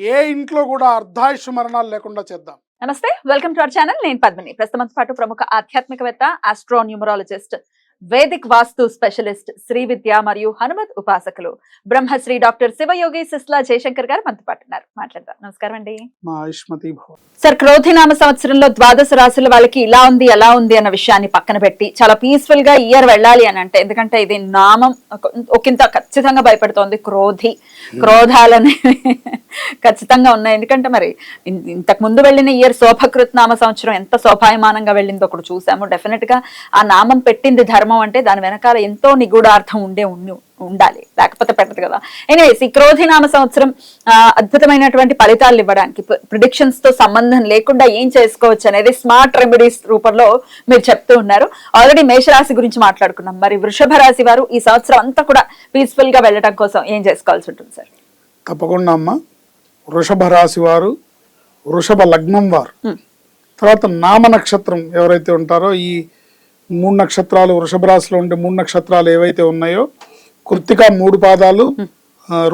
ఏ ఇంట్లో కూడా అర్ధాయుష్ మరణాలు లేకుండా చేద్దాం. నమస్తే వెల్కమ్ టు అవర్ ఛానల్. నేను పద్మిని. ప్రస్తుతం పాటు ప్రముఖ ఆధ్యాత్మికవేత్త astronumerologist vedic vastu specialist Shri విద్య మరియు హనుమత్ ఉపాసకులు బ్రహ్మశ్రీ డాక్టర్ శివయోగి సిస్లా జయశంకర్ గారు మనతో పాటు ఉన్నారు. మాట్లాడదాం. నమస్కారం అండి. సార్ క్రోధినామ సంవత్సరంలో ద్వాదశ రాశుల వాళ్ళకి ఇలా ఉంది ఎలా ఉంది అన్న విషయాన్ని పక్కన పెట్టి చాలా పీస్ఫుల్గా ఇయర్ వెళ్ళాలి అని అంటే ఎందుకంటే ఇది నామం ఒక- ఒకంత ఖచ్చితంగా భయపడుతోంది క్రోధి. క్రోధాలని ఖచ్చితంగా ఉన్నాయి. ఎందుకంటే మరి ఇంతకు ముందు వెళ్ళిన ఇయర్ శోభకృత్ నామ సంవత్సరం ఎంత శోభాయమానంగా వెళ్ళిందో ఒకటి చూసాము. డెఫినెట్గా ఆ నామం పెట్టింది ధర్మం అంటే దాని వెనకాల ఎంతో నిగూఢార్థం ఉండే ఉండి ఉండాలి. లేకపోతే పెట్టదు కదా. ఎనీవేస్ ఈ క్రోధి నామ సంవత్సరం అద్భుతమైనటువంటి ఫలితాలు ఇవ్వడానికి ప్రిడిక్షన్స్తో సంబంధం లేకుండా ఏం చేసుకోవచ్చు అనేది స్మార్ట్ రెమెడీస్ రూపంలో మీరు చెప్తూ ఉన్నారు. ఆల్రెడీ మేషరాశి గురించి మాట్లాడుకున్నాం. మరి వృషభ రాశి వారు ఈ సంవత్సరం అంతా కూడా పీస్ఫుల్గా వెళ్ళడం కోసం ఏం చేసుకోవాల్సి ఉంటుంది సార్ తప్పకుండా అమ్మ. వృషభ రాశి వారు వృషభ లగ్నం వారు. తర్వాత నామ నక్షత్రం ఎవరైతే ఉంటారో ఈ మూడు నక్షత్రాలు వృషభ రాశిలో ఉండే మూడు నక్షత్రాలు ఏవైతే ఉన్నాయో కృత్తిక మూడు పాదాలు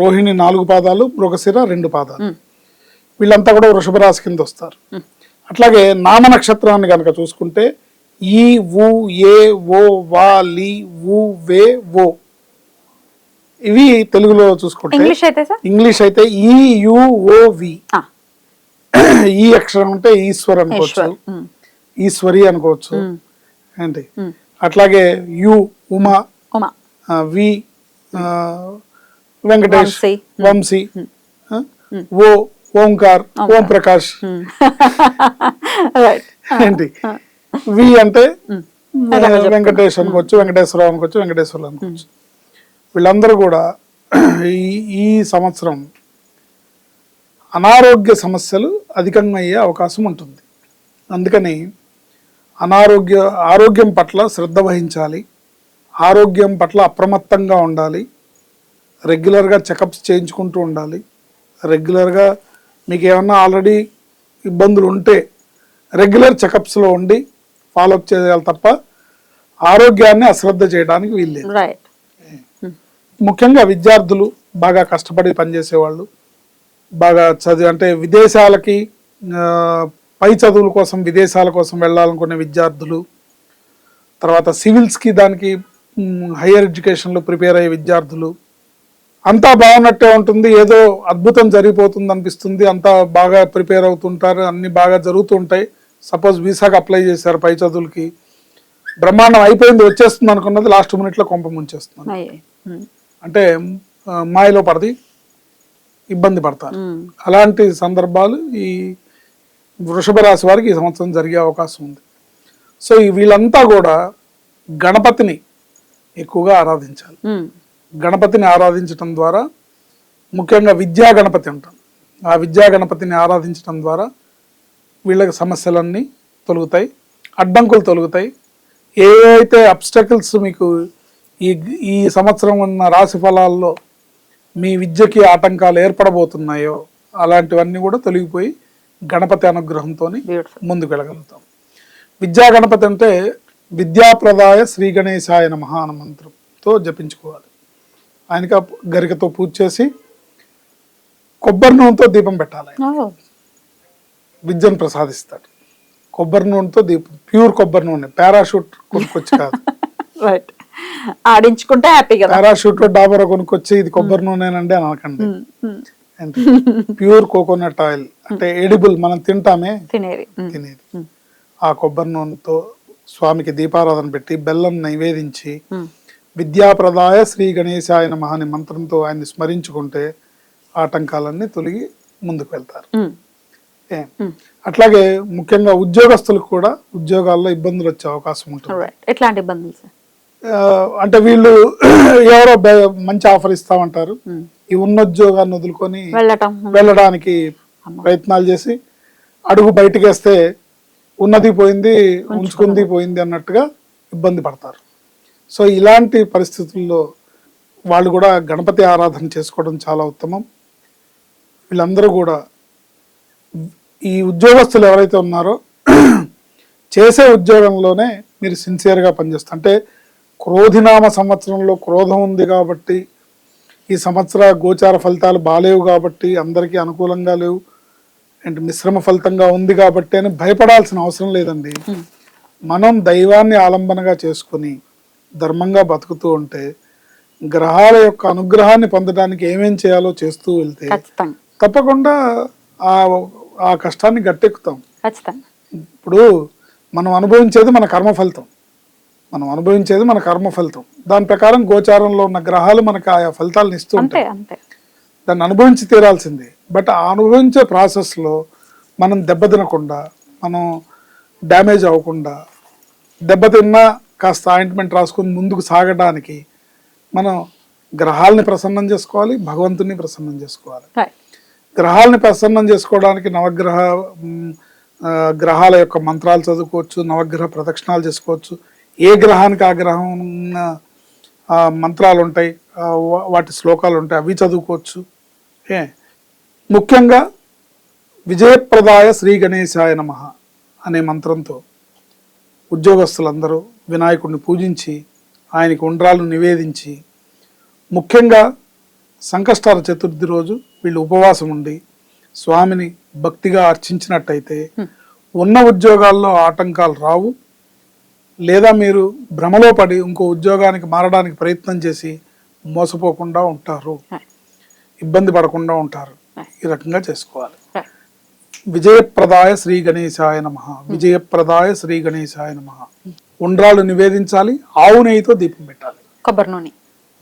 రోహిణి నాలుగు పాదాలు మృగశిర రెండు పాదాలు. వీళ్ళంతా కూడా వృషభ రాశి కింద వస్తారు. అట్లాగే నామ నక్షత్రాన్ని కనుక చూసుకుంటే ఈ ఊ ఏ ఓ వా లి ఊ వే ఓ ఇవి తెలుగులో చూసుకుంటే ఇంగ్లీష్ అయితే సార్? ఇంగ్లీష్ అయితే ఈ యు ఓ వి. ఈ అక్షరం అంటే ఈశ్వర్ అనుకోవచ్చు. ఈశ్వర్ అనుకోవచ్చు. ఏంటి. అట్లాగే U Uma Uma. V Venkatesh Vamshi. O Omkar Om Prakash ఏంటి? వి అంటే వెంకటేష్ అనుకోవచ్చు వెంకటేశ్వరరావు అనుకోవచ్చు వెంకటేశ్వరరావు అనుకోవచ్చు. వీళ్ళందరూ కూడా ఈ ఈ సంవత్సరం అనారోగ్య సమస్యలు అధికంగా అయ్యే అవకాశం ఉంటుంది. అందుకని అనారోగ్య ఆరోగ్యం పట్ల శ్రద్ధ వహించాలి. ఆరోగ్యం పట్ల అప్రమత్తంగా ఉండాలి. రెగ్యులర్గా చెకప్స్ చేయించుకుంటూ ఉండాలి. రెగ్యులర్గా మీకు ఏమన్నా ఆల్రెడీ ఇబ్బందులు ఉంటే రెగ్యులర్ చెకప్స్లో ఉండి ఫాలోఅప్ చేయాలి తప్ప ఆరోగ్యాన్ని అశ్రద్ధ చేయడానికి వీల్లేదు. రైట్ ముఖ్యంగా విద్యార్థులు బాగా కష్టపడి పనిచేసేవాళ్ళు. బాగా చదివి అంటే విదేశాలకి పై చదువుల కోసం విదేశాల కోసం వెళ్ళాలనుకునే విద్యార్థులు తర్వాత సివిల్స్కి దానికి హయ్యర్ ఎడ్యుకేషన్లో ప్రిపేర్ అయ్యే విద్యార్థులు అంతా బాగున్నట్టే ఉంటుంది ఏదో అద్భుతం జరిగిపోతుంది అనిపిస్తుంది అంతా బాగా ప్రిపేర్ అవుతుంటారు అన్ని బాగా జరుగుతూ ఉంటాయి సపోజ్ వీసాకి అప్లై చేశారు పై చదువులకి బ్రహ్మాండం అయిపోయింది వచ్చేస్తుంది అనుకున్నది లాస్ట్ మినిట్లో కొంప ముంచేస్తుంది అంటే మాయలో పడది ఇబ్బంది పడతారు. అలాంటి సందర్భాలు ఈ వృషభ రాశి వారికి ఈ సంవత్సరం జరిగే అవకాశం ఉంది. సో ఈ వీళ్ళంతా కూడా గణపతిని ఎక్కువగా ఆరాధించాలి. గణపతిని ఆరాధించటం ద్వారా ముఖ్యంగా విద్యా గణపతి అంటాం. ఆ విద్యా గణపతిని ఆరాధించటం ద్వారా వీళ్ళకి సమస్యలన్నీ తొలుగుతాయి అడ్డంకులు తొలుగుతాయి. ఏవైతే అబ్స్టకిల్స్ మీకు ఈ ఈ సంవత్సరం ఉన్న రాశి ఫలాల్లో మీ విద్యకి ఆటంకాలు ఏర్పడబోతున్నాయో అలాంటివన్నీ కూడా తొలగిపోయి గణపతి అనుగ్రహంతో ముందుకు వెళ్ళగలుగుతాం విద్యా గణపతి అంటే విద్యాప్రదాయ శ్రీ గణేశాయ నమః అన్న మంత్రంతో జపించుకోవాలి. ఆయనకి గరికతో పూజ చేసి కొబ్బరి నూనెతో దీపం పెట్టాలి విద్యను ప్రసాదిస్తాడు. కొబ్బరి నూనెతో దీపం ప్యూర్ కొబ్బరి నూనె పారాషూట్ కొనుక్కొచ్చి కాదు. రైట్ ఆడించుకుంటే హ్యాపీ కదా. పారాషూట్ డాబర్ కొనుక్కొచ్చి ఇది కొబ్బరి నూనెనండి అని అనకండి. ఉమ్. అంటే ప్యూర్ కోకోనట్ ఆయిల్ అంటే ఎడిబుల్ మనం తింటామే. తినేది. తినేది. ఆ కొబ్బరి నూనెతో స్వామికి దీపారాధన పెట్టి బెల్లం నైవేదించి. విద్యాప్రదాయ శ్రీ గణేశాయ నమః అనే మంత్రంతో ఆయన్ని స్మరించుకుంటే ఆటంకాలన్నీ తొలగి ముందుకు వెళ్తారు. అట్లాగే ముఖ్యంగా ఉద్యోగస్తులకు కూడా ఉద్యోగాల్లో ఇబ్బందులు వచ్చే అవకాశం ఉంటుంది. ఎట్లాంటి ఇబ్బందులు అంటే వీళ్ళు ఎవరో మంచి ఆఫర్ ఇస్తామంటారు. ఈ ఉన్న ఉద్యోగాన్ని వదులుకొని వెళ్ళడానికి ప్రయత్నాలు చేసి అడుగు బయటకు వేస్తే ఉన్నది పోయింది ఉంచుకుంది పోయింది అన్నట్టుగా ఇబ్బంది పడతారు. సో ఇలాంటి పరిస్థితుల్లో వాళ్ళు కూడా గణపతి ఆరాధన చేసుకోవడం చాలా ఉత్తమం. వీళ్ళందరూ కూడా ఈ ఉద్యోగస్తులు ఎవరైతే ఉన్నారో చేసే ఉద్యోగంలోనే మీరు సిన్సియర్గా పనిచేస్తారు అంటే క్రోధినామ సంవత్సరంలో క్రోధం ఉంది కాబట్టి ఈ సంవత్సర గోచార ఫలితాలు బాలేవు కాబట్టి అందరికీ అనుకూలంగా లేవు. అండ్ మిశ్రమ ఫలితంగా ఉంది కాబట్టి అని భయపడాల్సిన అవసరం లేదండి. మనం దైవాన్ని ఆలంబనగా చేసుకుని ధర్మంగా బతుకుతూ ఉంటే గ్రహాల యొక్క అనుగ్రహాన్ని పొందడానికి ఏమేం చేయాలో చేస్తూ వెళ్తే తప్పకుండా ఆ ఆ కష్టాన్ని గట్టెక్కుతాం. ఇప్పుడు మనం అనుభవించేది మన కర్మ ఫలితం. మనం అనుభవించేది మన కర్మ ఫలితం. దాని ప్రకారం గోచారంలో ఉన్న గ్రహాలు మనకు ఆయా ఫలితాలను ఇస్తూ ఉంటాయి. దాన్ని అనుభవించి తీరాల్సిందే. బట్ ఆ అనుభవించే ప్రాసెస్లో మనం దెబ్బతినకుండా మనం డ్యామేజ్ అవ్వకుండా దెబ్బతిన్నా కాస్త ఆయింట్మెంట్ రాసుకొని ముందుకు సాగడానికి మనం గ్రహాలని ప్రసన్నం చేసుకోవాలి భగవంతుని ప్రసన్నం చేసుకోవాలి. గ్రహాలని ప్రసన్నం చేసుకోవడానికి నవగ్రహ గ్రహాల యొక్క మంత్రాలు చదువుకోవచ్చు నవగ్రహ ప్రదక్షిణాలు చేసుకోవచ్చు ఏ గ్రహానికి ఆ గ్రహం మంత్రాలు ఉంటాయి వాటి శ్లోకాలు ఉంటాయి అవి చదువుకోవచ్చు. ఏ? ముఖ్యంగా విజయప్రదాయ శ్రీ గణేశాయ నమ అనే మంత్రంతో ఉద్యోగస్తులందరూ వినాయకుడిని పూజించి ఆయనకి ఉండ్రాలు నివేదించి ముఖ్యంగా సంకష్టాల చతుర్థి రోజు వీళ్ళు ఉపవాసం ఉండి స్వామిని భక్తిగా అర్చించినట్టయితే ఉన్న ఉద్యోగాల్లో ఆటంకాలు రావు లేదా మీరు భ్రమలో పడి ఇంకో ఉద్యోగానికి మారడానికి ప్రయత్నం చేసి మోసపోకుండా ఉంటారు. ఇబ్బంది పడకుండా ఉంటారు. ఈ రకంగా చేసుకోవాలి. విజయప్రదాయ శ్రీ గణేశాయ నమ. విజయప్రదాయ శ్రీ గణేశాయ నమ. ఉండ్రాలు నివేదించాలి. ఆవు నెయ్యితో దీపం పెట్టాలి. కొబ్బరి నూనె.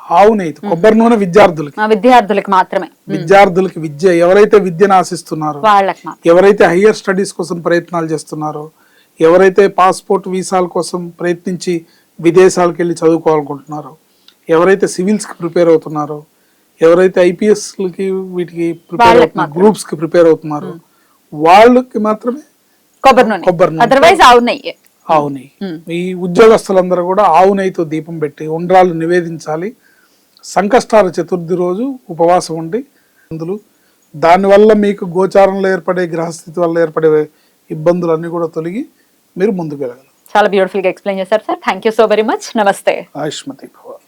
ఆవు నెయ్యి కొబ్బరి నూనె విద్యార్థులకి. విద్యార్థులకి మాత్రమే. విద్యార్థులకి విద్య ఎవరైతే విద్యను ఆశిస్తున్నారో ఎవరైతే హయ్యర్ స్టడీస్ కోసం ప్రయత్నాలు చేస్తున్నారో ఎవరైతే పాస్పోర్ట్ వీసాల కోసం ప్రయత్నించి విదేశాలకు వెళ్ళి చదువుకోవాలనుకుంటున్నారో ఎవరైతే సివిల్స్కి ప్రిపేర్ అవుతున్నారో ఎవరైతే ఐపీఎస్లకి వీటికి ప్రిపేర్ అవుతున్నారు గ్రూప్స్కి ప్రిపేర్ అవుతున్నారో వాళ్ళకి మాత్రమే కొబ్బరి. అదర్వైజ్ ఈ ఉద్యోగస్తులందరూ కూడా ఆవు నెయ్యితో దీపం పెట్టి ఉండ్రాలు నివేదించాలి. సంకష్టాల చతుర్థి రోజు ఉపవాసం ఉండి అందులు దానివల్ల మీకు గోచారంలో ఏర్పడే గ్రహస్థితి వల్ల ఏర్పడే ఇబ్బందులన్నీ కూడా తొలగి మీరు ముందుకు వెళ్ళగలరు. చాలా బ్యూటిఫుల్గా ఎక్స్ప్లెయిన్ చేశారు sir thank you so very much నమస్తే ఆయుష్మతి భవ.